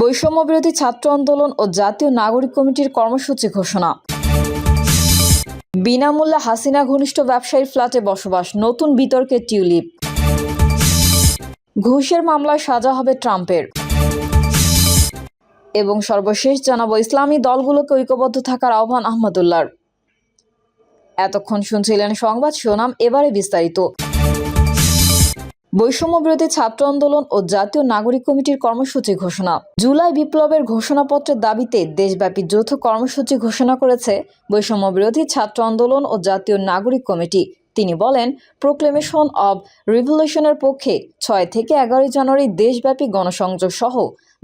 বৈষম্য বিরোধী ছাত্র আন্দোলন ও জাতীয় নাগরিক কমিটির কর্মসূচি ঘোষণা। বিনামূল্যে হাসিনা ঘনিষ্ঠ ব্যবসায়ীর ফ্ল্যাটে বসবাস, নতুন বিতর্কে টিউলিপ। ঘুষের মামলায় সাজা হবে ট্রাম্পের। এবং সর্বশেষ জানাব, ইসলামী দলগুলোকে ঐক্যবদ্ধ থাকার আহ্বান আহমদুল্লাহর। এতক্ষণ শুনছিলেন সংবাদ শিরোনাম এবারে বিস্তারিত। বৈষম্য বিরোধী ছাত্র আন্দোলন ও জাতীয় নাগরিক কমিটির কর্মসূচি ঘোষণা। জুলাই বিপ্লবের ঘোষণাপত্রের দাবিতে দেশব্যাপী যৌথ কর্মসূচি ঘোষণা করেছে বৈষম্য বিরোধী ছাত্র আন্দোলন ও জাতীয় নাগরিক কমিটি। তিনি বলেন, প্রোক্লেমেশন অব রিভলিউশনের পক্ষে ছয় থেকে এগারোই জানুয়ারি দেশব্যাপী গণসংযোগ সহ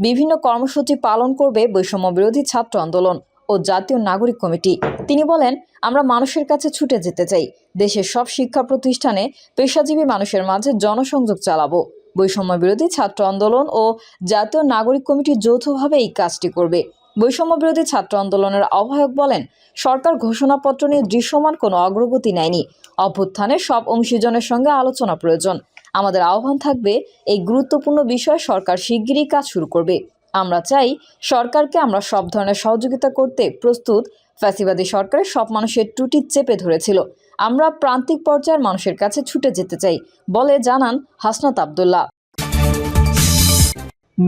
বিভিন্ন কর্মসূচি পালন করবে বৈষম্য বিরোধী ছাত্র আন্দোলন। ও জাতীয় নাগরিক কমিটি। তিনি বলেন, আমরা মানুষের কাছে ছুটে যেতে চাই। দেশের সব শিক্ষা প্রতিষ্ঠানে পেশাজীবী মানুষের মাঝে জনসংযোগ চালাবো। বৈষম্য বিরোধী ছাত্র আন্দোলন ও জাতীয় নাগরিক কমিটি যৌথভাবে এই কাজটি করবে। বৈষম্য বিরোধী ছাত্র আন্দোলনের আহ্বায়ক বলেন, সরকার ঘোষণাপত্র নিয়ে দৃশ্যমান কোনো অগ্রগতি নেয়নি। অভ্যুত্থানের সব অংশীজনের সঙ্গে আলোচনা প্রয়োজন। আমাদের আহ্বান থাকবে, এই গুরুত্বপূর্ণ বিষয়ে সরকার শিগগিরই কাজ শুরু করবে। আমরা চাই সরকারকে আমরা সব ধরনের সহযোগিতা করতে প্রস্তুত। ফ্যাসিবাদী সরকারের সব মানুষের ত্রুটি চেপে ধরেছিল। আমরা প্রান্তিক পর্যায়ের মানুষের কাছে ছুটে যেতে চাই, বলে জানান হাসনাত আবদুল্লাহ।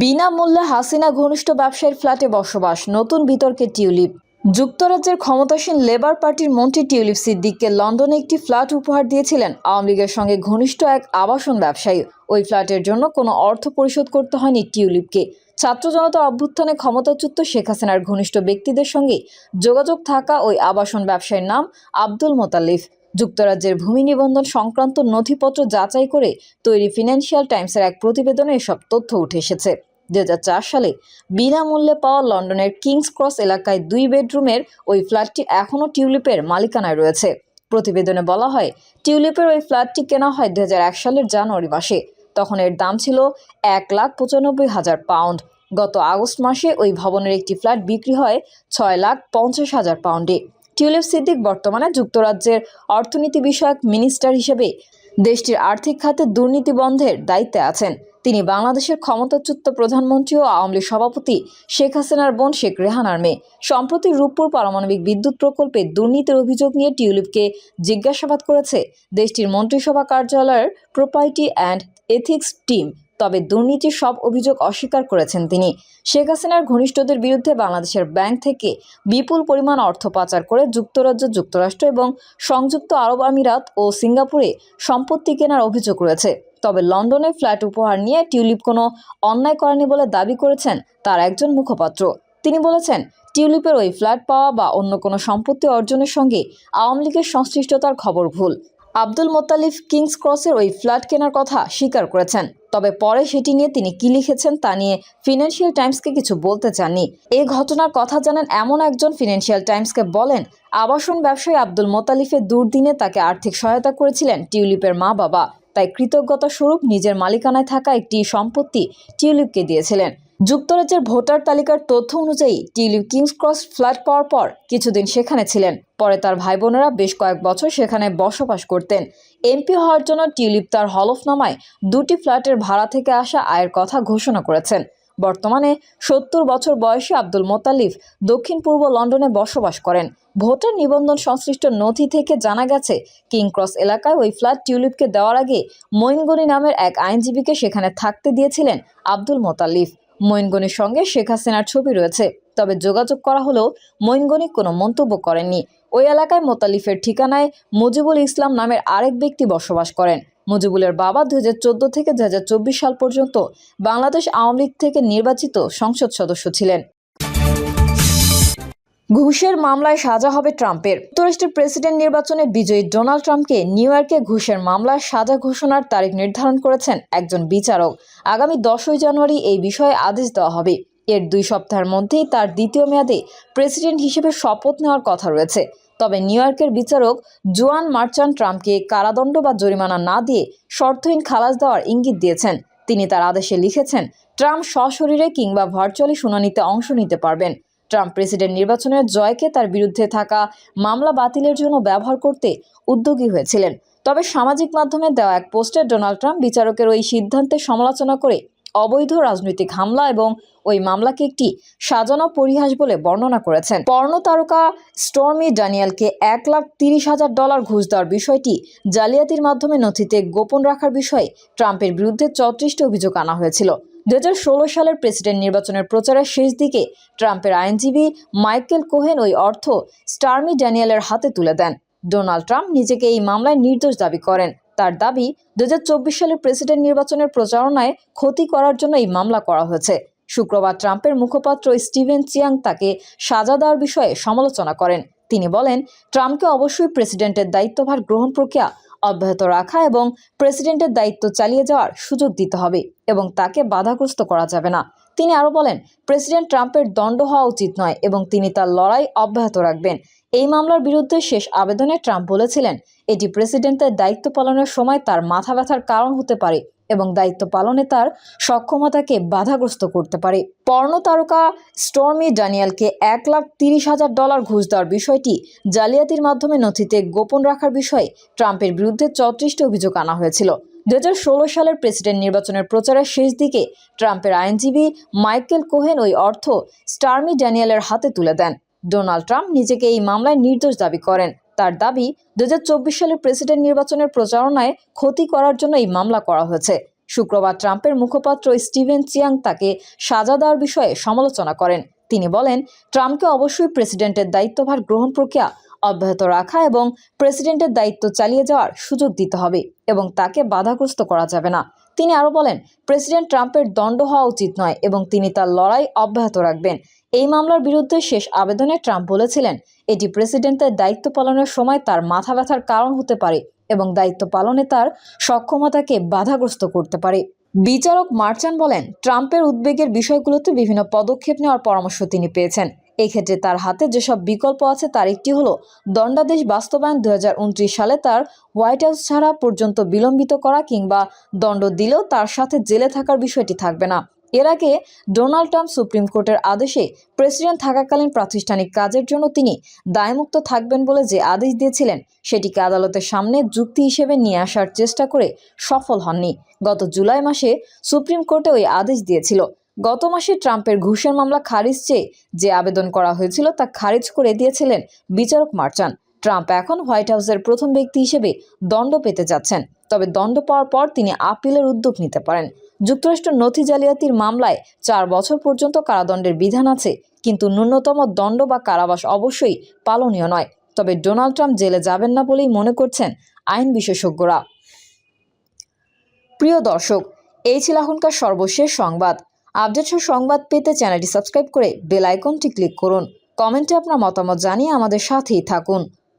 বিনামূল্যে হাসিনা ঘনিষ্ঠ ব্যবসায়ীর ফ্ল্যাটে বসবাস, নতুন বিতর্কে টিউলিপ। যুক্তরাজ্যের ক্ষমতাসীন লেবার পার্টির মন্ত্রী টিউলিপ সিদ্দিককে লন্ডনে একটি ফ্ল্যাট উপহার দিয়েছিলেন আওয়ামী লীগের সঙ্গে ঘনিষ্ঠ এক আবাসন ব্যবসায়ী। ওই ফ্ল্যাটের জন্য কোনো অর্থ পরিশোধ করতে হয়নি টিউলিপকে। ছাত্র জনতা অভ্যুত্থানে ক্ষমতাচ্যুত শেখ হাসিনার ঘনিষ্ঠ ব্যক্তিদের সঙ্গে যোগাযোগ থাকা ওই আবাসন ব্যবসায়ীর নাম আব্দুল মোতালিফ যুক্তরাজ্যের ভূমি নিবন্ধন সংক্রান্ত নথিপত্র যাচাই করে তৈরি ফিনান্সিয়াল টাইমসের এক প্রতিবেদনে এসব তথ্য উঠে এসেছে। দুই হাজার চার সালে বিনামূল্যে পাওয়া লন্ডনের কিংস ক্রস এলাকায় দুই বেডরুমের ওই ফ্ল্যাটটি এখনও টিউলিপের মালিকানায় রয়েছে। প্রতিবেদনে বলা হয়, টিউলিপের ওই ফ্ল্যাটটি কেনা হয় দুই হাজার এক সালের জানুয়ারি মাসে। তখন এর দাম ছিল এক লাখ পঁচানব্বই হাজার পাউন্ড। গত আগস্ট মাসে ওই ভবনের একটি ফ্ল্যাট বিক্রি হয় ছয় লাখ পঞ্চাশ হাজার পাউন্ডে। টিউলিপ সিদ্দিক বর্তমানে যুক্তরাজ্যের অর্থনীতি বিষয়ক মিনিস্টার হিসেবে দেশটির আর্থিক খাতে দুর্নীতি বন্ধের দায়িত্বে আছেন। তিনি বাংলাদেশের ক্ষমতাচ্যুত প্রধানমন্ত্রী ও আওয়ামী লীগ সভাপতি শেখ হাসিনার বোন শেখ রেহানার মেয়ে। সম্প্রতি রূপপুর পারমাণবিক বিদ্যুৎ প্রকল্পে দুর্নীতির অভিযোগ নিয়ে টিউলিপকে জিজ্ঞাসাবাদ করেছে দেশটির মন্ত্রিসভা কার্যালয়ের প্রোপাইটি অ্যান্ড এথিক্স টিম তবে দুর্নীতির সব অভিযোগ অস্বীকার করেছেন তিনি। শেখ হাসিনার ঘনিষ্ঠদের বিরুদ্ধে বাংলাদেশের ব্যাংক থেকে বিপুল পরিমাণ অর্থ পাচার করে যুক্তরাজ্য, যুক্তরাষ্ট্র এবং সংযুক্ত আরব আমিরাত ও সিঙ্গাপুরে সম্পত্তি কেনার অভিযোগ রয়েছে। তবে লন্ডনে ফ্ল্যাট উপহার নিয়ে টিউলিপ কোনো অন্যায় করেনি বলে দাবি করেছেন তার একজন মুখপাত্র। তিনি বলেছেন, টিউলিপের ওই ফ্ল্যাট পাওয়া বা অন্য কোনো সম্পত্তি অর্জনের সঙ্গে আওয়ামী লীগের সংশ্লিষ্টতার খবর ভুল। আব্দুল মোত্তালিফ কিংস ক্রসের ওই ফ্ল্যাট কেনার কথা স্বীকার করেছেন। তবে পরে সেটি নিয়ে তিনি কি লিখেছেন তা নিয়ে ফিনান্সিয়াল টাইমসকে কিছু বলতে চাননি। এই ঘটনার কথা জানেন এমন একজন ফিনান্সিয়াল টাইমসকে বলেন, আবাসন ব্যবসায়ী আব্দুল মোতালিফের দুর্দিনে তাকে আর্থিক সহায়তা করেছিলেন টিউলিপের মা বাবা তাই কৃতজ্ঞতা স্বরূপ নিজের মালিকানায় থাকা একটি সম্পত্তি টিউলিপকে দিয়েছিলেন। যুক্তরাজ্যের ভোটার তালিকার তথ্য অনুযায়ী টিউলিপ কিংস ক্রস ফ্ল্যাট পাওয়ার পর কিছুদিন সেখানে ছিলেন। পরে তার ভাই বোনেরা বেশ কয়েক বছর সেখানে বসবাস করতেন। এমপি হওয়ার জন্য টিউলিপ তার হলফনামায় দুটি ফ্ল্যাটের ভাড়া থেকে আসা আয়ের কথা ঘোষণা করেছেন। বর্তমানে সত্তর বছর বয়সী আব্দুল মোতালিফ দক্ষিণ পূর্ব লন্ডনে বসবাস করেন। ভোটার নিবন্ধন সংশ্লিষ্ট নথি থেকে জানা গেছে, কিং ক্রস এলাকায় ওই ফ্ল্যাট টিউলিপকে দেওয়ার আগে মঈনগনি নামের এক আইনজীবীকে সেখানে থাকতে দিয়েছিলেন আব্দুল মোতালিফ মঈনগনির সঙ্গে শেখ হাসিনার ছবি রয়েছে। তবে যোগাযোগ করা হলেও মঈনগনি কোনো মন্তব্য করেননি। ওই এলাকায় মোতালিফের ঠিকানায় মুজিবুল ইসলাম নামের আরেক ব্যক্তি বসবাস করেন। মুজিবুলের বাবা দুই হাজার চোদ্দ থেকে দু হাজার চব্বিশ সাল পর্যন্ত বাংলাদেশ আওয়ামী লীগ থেকে নির্বাচিত সংসদ সদস্য ছিলেন। ঘুষের মামলায় সাজা হবে ট্রাম্পের। যুক্তরাষ্ট্রের প্রেসিডেন্ট নির্বাচনে বিজয়ী ডোনাল্ড ট্রাম্পকে নিউ ইয়র্কে ঘুষের মামলায় সাজা ঘোষণার তারিখ নির্ধারণ করেছেন একজন বিচারক। আগামী দশই জানুয়ারি এই বিষয়ে আদেশ দেওয়া হবে। এর দুই সপ্তাহের মধ্যেই তার দ্বিতীয় মেয়াদে প্রেসিডেন্ট হিসেবে শপথ নেওয়ার কথা রয়েছে। তবে নিউ ইয়র্কের বিচারক জোয়ান মার্চান ট্রাম্পকে কারাদণ্ড বা জরিমানা না দিয়ে শর্তহীন খালাস দেওয়ার ইঙ্গিত দিয়েছেন। তিনি তার আদেশে লিখেছেন, ট্রাম্প সশরীরে কিংবা ভার্চুয়ালি শুনানিতে অংশ নিতে পারবেন। ট্রাম্প প্রেসিডেন্ট নির্বাচনের জয়কে তার বিরুদ্ধে থাকা মামলা বাতিলের জন্য ব্যবহার করতে উদ্যোগী হয়েছিলেন। তবে সামাজিক মাধ্যমে দেওয়া এক পোস্টে ডোনাল্ড ট্রাম্প বিচারকের ওই সিদ্ধান্তের সমালোচনা করে অবৈধ রাজনৈতিক হামলা এবং ওই মামলাকে একটি সাজানো পরিহাস বলে বর্ণনা করেছেন। পর্ণ তারকা স্টর্মি ড্যানিয়েলকে এক লাখ তিরিশ হাজার ডলার ঘুষ দেওয়ার বিষয়টি জালিয়াতির মাধ্যমে নথিতে গোপন রাখার বিষয়ে ট্রাম্পের বিরুদ্ধে চৌত্রিশটি অভিযোগ আনা হয়েছিল। দুই হাজার ষোলো সালের প্রেসিডেন্ট নির্বাচনের প্রচারের শেষ দিকে ট্রাম্পের আইনজীবী মাইকেল কোহেন ওই অর্থ স্টার্মি ড্যানিয়েলের হাতে তুলে দেন। ডোনাল্ড ট্রাম্প নিজেকে এই মামলায় নির্দোষ দাবি করেন। তার দাবি, দুই হাজার চব্বিশ সালের প্রেসিডেন্ট নির্বাচনের প্রচারণায় ক্ষতি করার জন্য এই মামলা করা হয়েছে। শুক্রবার ট্রাম্পের মুখপাত্র স্টিভেন চিয়াং তাকে সাজা দেওয়ার বিষয়ে সমালোচনা করেন। তিনি বলেন, ট্রাম্পকে অবশ্যই প্রেসিডেন্টের দায়িত্বভার গ্রহণ প্রক্রিয়া অব্যাহত রাখা এবং প্রেসিডেন্টের দায়িত্ব চালিয়ে যাওয়ার সুযোগ দিতে হবে এবং তাকে বাধাগ্রস্ত করা যাবে না। তিনি আরও বলেন, প্রেসিডেন্ট ট্রাম্পের দণ্ড হওয়া উচিত নয় এবং তিনি তার লড়াই অব্যাহত রাখবেন। এই মামলার বিরুদ্ধে শেষ আবেদনে ট্রাম্প বলেছিলেন, এটি প্রেসিডেন্টের দায়িত্ব পালনের সময় তার মাথা ব্যথার কারণ হতে পারে এবং দায়িত্ব পালনে তার সক্ষমতাকে বাধাগ্রস্ত করতে পারে। পর্ণ তারকা স্টর্মি ড্যানিয়েলকে এক লাখ তিরিশ হাজার ডলার ঘুষ দেওয়ার বিষয়টি জালিয়াতির মাধ্যমে নথিতে গোপন রাখার বিষয়ে ট্রাম্পের বিরুদ্ধে চৌত্রিশটি অভিযোগ আনা হয়েছিল। দু হাজার ষোলো সালের প্রেসিডেন্ট নির্বাচনের প্রচারের শেষ দিকে ট্রাম্পের আইনজীবী মাইকেল কোহেন ওই অর্থ স্টার্মি ড্যানিয়েলের হাতে তুলে দেন। ডোনাল্ড ট্রাম্প নিজেকে এই মামলায় নির্দোষ দাবি করেন। তার দাবি দু সালের প্রেসিডেন্ট নির্বাচনের প্রচারণায় ক্ষতি করার জন্য এই মামলা করা হয়েছে। শুক্রবার ট্রাম্পের মুখপাত্র স্টিভেন চিয়াং তাকে সাজা দেওয়ার বিষয়ে সমালোচনা করেন। তিনি বলেন, ট্রাম্পকে অবশ্যই প্রেসিডেন্টের দায়িত্বভার গ্রহণ প্রক্রিয়া অব্যাহত রাখা এবং প্রেসিডেন্টের দায়িত্ব চালিয়ে যাওয়ার সুযোগ দিতে হবে এবং তাকে বাধাগ্রস্ত করা যাবে না। তিনি আরও বলেন, প্রেসিডেন্ট ট্রাম্পের দণ্ড হওয়া উচিত নয় এবং তিনি তার লড়াই অব্যাহত রাখবেন। এই মামলার বিরুদ্ধে শেষ আবেদনে ট্রাম্প বলেছিলেন, এটি প্রেসিডেন্টের দায়িত্ব পালনের সময় তার মাথা ব্যথার কারণ হতে পারে এবং দায়িত্ব পালনে তার সক্ষমতাকে বাধাগ্রস্ত করতে পারে। বিচারক মার্চান বলেন, ট্রাম্পের উদ্বেগের বিষয়গুলোতে বিভিন্ন পদক্ষেপ নেওয়ার পরামর্শ তিনি পেয়েছেন। এক্ষেত্রে তার হাতে যেসব বিকল্প আছে তার একটি হল, দণ্ডাদেশ বাস্তবায়ন দুই হাজার উনত্রিশ সালে তার হোয়াইট হাউস ছাড়া পর্যন্ত বিলম্বিত করা কিংবা দণ্ড দিলেও তার সাথে জেলে থাকার বিষয়টি থাকবে না। এর আগে ডোনাল্ড ট্রাম্প সুপ্রিম কোর্টের আদেশে প্রেসিডেন্ট থাকাকালীন প্রাতিষ্ঠানিক কাজের জন্য তিনি দায়মুক্ত থাকবেন বলে যে আদেশ দিয়েছিলেন, সেটিকে আদালতের সামনে যুক্তি হিসেবে নিয়ে আসার চেষ্টা করে সফল হননি। গত জুলাই মাসে সুপ্রিম কোর্টে ওই আদেশ দিয়েছিল। গত মাসে ট্রাম্পের ঘুষের মামলা খারিজ চেয়ে যে আবেদন করা হয়েছিল তা খারিজ করে দিয়েছিলেন বিচারক মার্চান। ট্রাম্প এখন হোয়াইট হাউসের প্রথম ব্যক্তি হিসেবে দণ্ড পেতে যাচ্ছেন। তবে দণ্ড পাওয়ার পর তিনি আপিলের উদ্যোগ নিতে পারেন। যুক্তরাষ্ট্র নথি জালিয়াতির মামলায় চার বছর পর্যন্ত কারাদণ্ডের বিধান আছে, কিন্তু ন্যূনতম দণ্ড বা কারাবাস অবশ্যই পালনীয় নয়। তবে ডোনাল্ড ট্রাম্প জেলে যাবেন না বলেই মনে করছেন আইন বিশেষজ্ঞরা। প্রিয় দর্শক, এই ছিল এখনকার সর্বশেষ সংবাদ। আপডেট সংবাদ পেতে চ্যানেলটি সাবস্ক্রাইব করে বেল আইকনটি ক্লিক করুন। কমেন্টে আপনার মতামত জানিয়ে আমাদের সাথেই থাকুন।